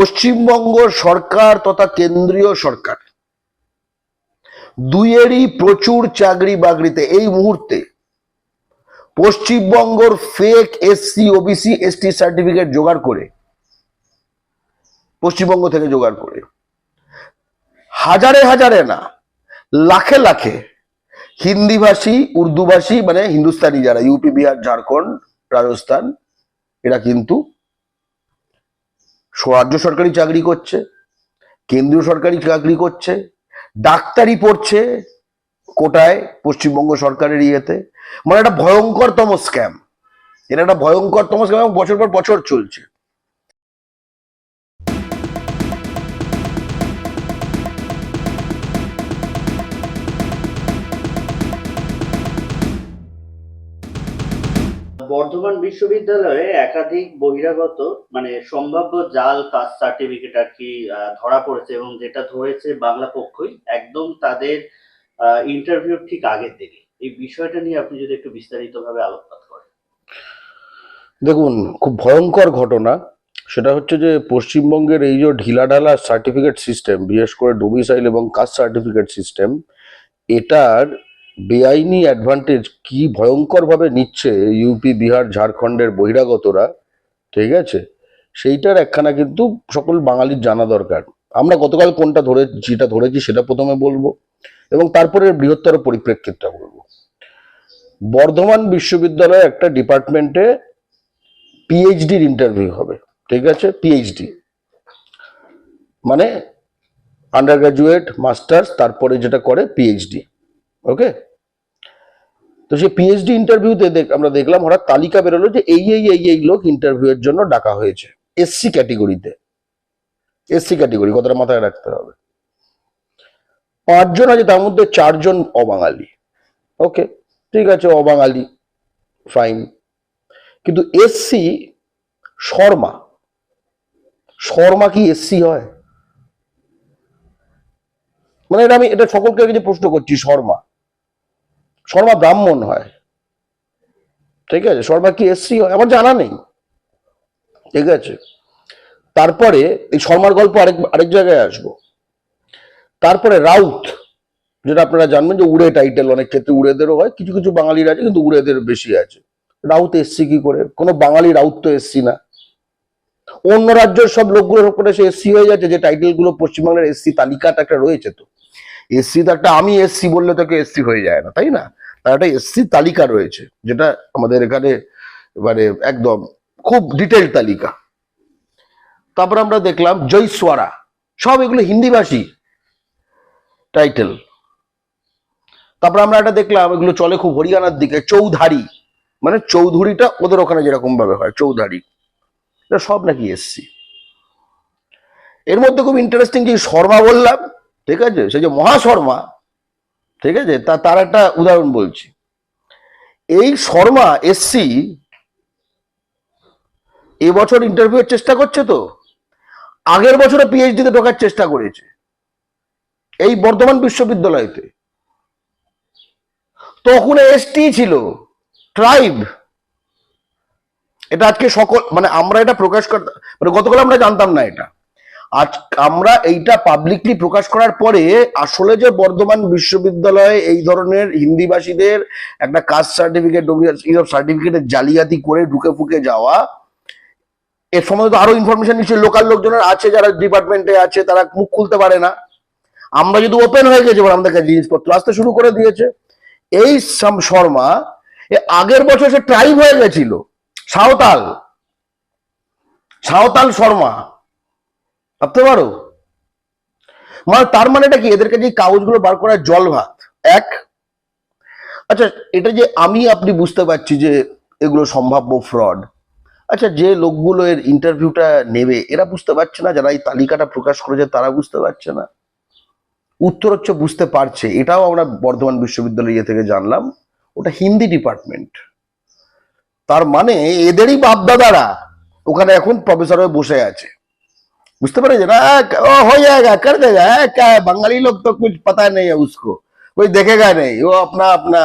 পশ্চিমবঙ্গ সরকার তথা কেন্দ্রীয় সরকার দুইয়েরই প্রচুর চাকরি বাকরিতে। এই মুহূর্তে পশ্চিমবঙ্গর fake SC OBC ST certificate জোগাড় করে, পশ্চিমবঙ্গ থেকে জোগাড় করে, হাজারে হাজারে না, লাখে লাখে হিন্দিভাষী, উর্দুভাষী মানে হিন্দুস্তানি যারা ইউপি বিহার ঝাড়খণ্ড রাজস্থান এরা কিন্তু রাজ্য সরকারি চাকরি করছে, কেন্দ্রীয় সরকারি চাকরি করছে, ডাক্তারি পড়ছে কোটায় পশ্চিমবঙ্গ সরকারের ইয়েতে। মানে একটা ভয়ঙ্করতম স্ক্যাম এটা একটা ভয়ঙ্করতম স্ক্যাম এবং বছর পর বছর চলছে। বর্ধমান বিশ্ববিদ্যালয়ে একাধিক বহিরাগত মানে সম্ভাব্য জাল কাস্ট সার্টিফিকেট আর কি ধরা পড়েছে এবং যেটা ধরেছে বাংলা পক্ষই একদম তাদের ইন্টারভিউ ঠিক আগের দিকে। এই বিষয়টা নিয়ে আপনি যদি একটু বিস্তারিতভাবে আলোকপাত করেন। দেখুন, খুব ভয়ঙ্কর ঘটনা। সেটা হচ্ছে যে পশ্চিমবঙ্গের এই যে ঢিলাঢালা সার্টিফিকেট সিস্টেম বিশেষ করে ডোমিসাইল এবং কাস্ট সার্টিফিকেট সিস্টেম এটার বেআইনি অ্যাডভান্টেজ কি ভয়ঙ্করভাবে নিচ্ছে ইউপি বিহার, ঝাড়খণ্ডের বহিরাগতরা, ঠিক আছে? সেইটার একখানা কিন্তু সকল বাঙালির জানা দরকার। আমরা গতকাল কোনটা ধরে, যেটা ধরেছি সেটা প্রথমে বলব, এবং তারপরে বৃহত্তর পরিপ্রেক্ষিতটা বলব। বর্ধমান বিশ্ববিদ্যালয়ে একটা ডিপার্টমেন্টে পিএইচডির ইন্টারভিউ হবে, ঠিক আছে? পিএইচডি মানে আন্ডার গ্রাজুয়েট মাস্টার্স তারপরে যেটা করে পিএইচডি ওকে তো সেই পিএইচডি ইন্টারভিউতে আমরা দেখলাম, হঠাৎ তালিকা বেরোলো যে এই এই এই এই লোক ইন্টারভিউ এর জন্য ডাকা হয়েছে এসসি ক্যাটেগরিতে এসসি ক্যাটেগরি কথাটা মাথায় রাখতে হবে? পাঁচজন আছে, তার মধ্যে চারজন অবাঙালি। ওকে ঠিক আছে, অবাঙালি ফাইন কিন্তু এসসি শর্মা শর্মা কি এসসি হয়? মানে এটা আমি এটা সকলকে প্রশ্ন করছি, শর্মা। শর্মা ব্রাহ্মণ হয়। ঠিক আছে? শর্মা কি এসসি হয়? আমার জানা নেই। ঠিক আছে? তারপরে এই শর্মার গল্প আরেক আরেক জায়গায় আসব। তারপরে রাউত, যেটা আপনারা জানবেন যে উড়ে টাইটেল অনেক ক্ষেত্রে উড়েদেরও হয়, কিছু কিছু বাঙালির আছে, কিন্তু উড়েদের বেশি আছে। রাউত এসসি কি করে? কোনো বাঙালি রাউত তো এসসি না। অন্য রাজ্যের সব লোকগুলোর উপরে সে এসসি হয়ে যাচ্ছে, যে টাইটেলগুলো পশ্চিমবাংলার এসসি তালিকাটা একটা রয়েছে তো। এসসি তো একটা আমি এসসি বললে তোকে এসসি হয়ে যায় না, তাই না? তার একটা এসসি তালিকা রয়েছে, যেটা আমাদের এখানে মানে একদম খুব ডিটেল তালিকা। তারপর আমরা দেখলাম জয়সওয়ারা, সব এগুলো হিন্দিভাষী টাইটেল তারপর আমরা একটা দেখলাম, এগুলো চলে খুব হরিয়ানার দিকে, চৌধারি। মানে চৌধুরীটা ওদের ওখানে যেরকম ভাবে হয়, চৌধারি। এটা সব নাকি এসছি এর মধ্যে খুব ইন্টারেস্টিং যে শর্মা বললাম ঠিক আছে? সে যে মহাশর্মা, ঠিক আছে? তা, তার একটা উদাহরণ বলছি। এই শর্মা এসসি এবছর ইন্টারভিউ চেষ্টা করছে তো? আগের বছরে পিএইচডি তে ঢোকার চেষ্টা করেছে। এই বর্ধমান বিশ্ববিদ্যালয়তে। তখন এসটি ছিল, ট্রাইব। এটা আজকে সকল মানে আমরা এটা প্রকাশ করতে মানে গতকাল আমরা জানতাম না এটা। আজ আমরা এইটা পাবলিকলি প্রকাশ করার পরে আসলে যে বর্ধমান বিশ্ববিদ্যালয়ে এই ধরনের হিন্দিভাষীদের একটা কাস্ট সার্টিফিকেট এইসব সার্টিফিকেটের জালিয়াতি করে ঢুকে ফুকে যাওয়া, এর সম্বন্ধে তো আরও ইনফরমেশন নিশ্চয়ই লোকাল লোকজনের আছে যারা ডিপার্টমেন্টে আছে, তারা মুখ খুলতে পারে না। আমরা যদি ওপেন হয়ে গেছে আমাদের কাছে জিনিসপত্র আসতে শুরু করে দিয়েছে। এই শর্মা আগের বছর সে ট্রাইব হয়ে গেছিল, সাঁওতাল সাঁওতাল শর্মা। ভাবতে পারো? মানে তার মানে এটা কি? এদেরকে যে কাগজগুলো বার করার জল ভাত। এক আচ্ছা এটা যে আমি আপনি বুঝতে পারছি যে এগুলো সম্ভাব্য ফ্রড আচ্ছা যে লোকগুলো এর ইন্টারভিউটা নেবে, এরা বুঝতে পারছে না, যারা এই তালিকাটা প্রকাশ করেছে, তারা বুঝতে পারছে না। উত্তর হচ্ছে বুঝতে পারছে। এটাও আমরা বর্ধমান বিশ্ববিদ্যালয় ইয়ে থেকে জানলাম। ওটা হিন্দি ডিপার্টমেন্ট তার মানে এদেরই বাপদাদারা ওখানে এখন প্রফেসর হয়ে বসে আছে। বুঝতে পেরেছে না ও হয়ে जाएगा कर देगा है, क्या है बंगाली लोग तो कुछ पता नहीं है उसको कोई देखेगा नहीं वो अपना अपना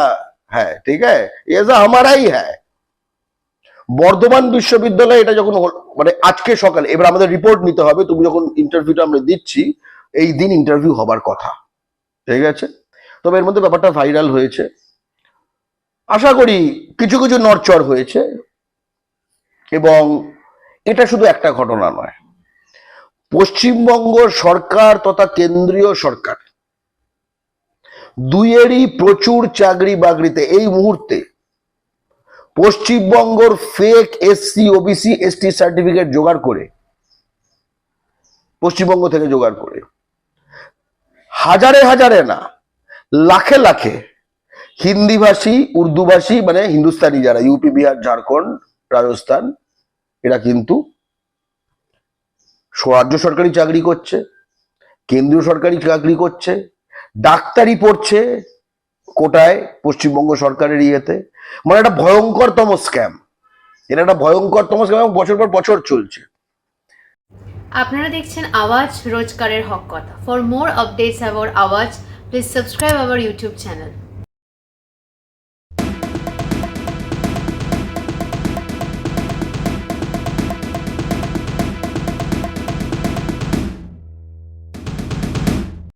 है ठीक है ये सब हमारा ही है বর্ধমান বিশ্ববিদ্যালয়ে এটা যখন হল- মানে আজকে সকালে এবার আমাদের রিপোর্ট নিতে হবে তুমি যখন ইন্টারভিউটা আমরা দিচ্ছি এই দিন ইন্টারভিউ হবার কথা ঠিক আছে তবে এর মধ্যে ব্যাপারটা ভাইরাল হয়েছে আশা করি কিছু কিছু নড়চড় হয়েছে এবং এটা শুধু একটা ঘটনা নয় পশ্চিমবঙ্গ সরকার তথা কেন্দ্রীয় সরকার দুইয়েরই প্রচুর চাকরি বাকরিতে এই মুহূর্তে পশ্চিমবঙ্গর fake SC OBC ST certificate জোগাড় করে, পশ্চিমবঙ্গ থেকে জোগাড় করে। হাজারে হাজারে না, লাখে লাখে হিন্দিভাষী, উর্দুভাষী মানে হিন্দুস্তানি যারা, ইউপি, বিহার, ঝাড়খণ্ড, রাজস্থান, এরা কিন্তু রাজ্য সরকারি চাকরি করছে, কেন্দ্রীয় সরকারি চাকরি করছে, ডাক্তারি পড়ছে কোটায় পশ্চিমবঙ্গ সরকারের ইয়েতে। মানে একটা ভয়ঙ্করতম স্ক্যাম এটা একটা ভয়ঙ্করতম স্ক্যাম এবং বছর পর বছর চলছে। আপনারা দেখছেন আওয়াজ রোজকারের হক কথা। For more updates about Awaaz please subscribe our YouTube channel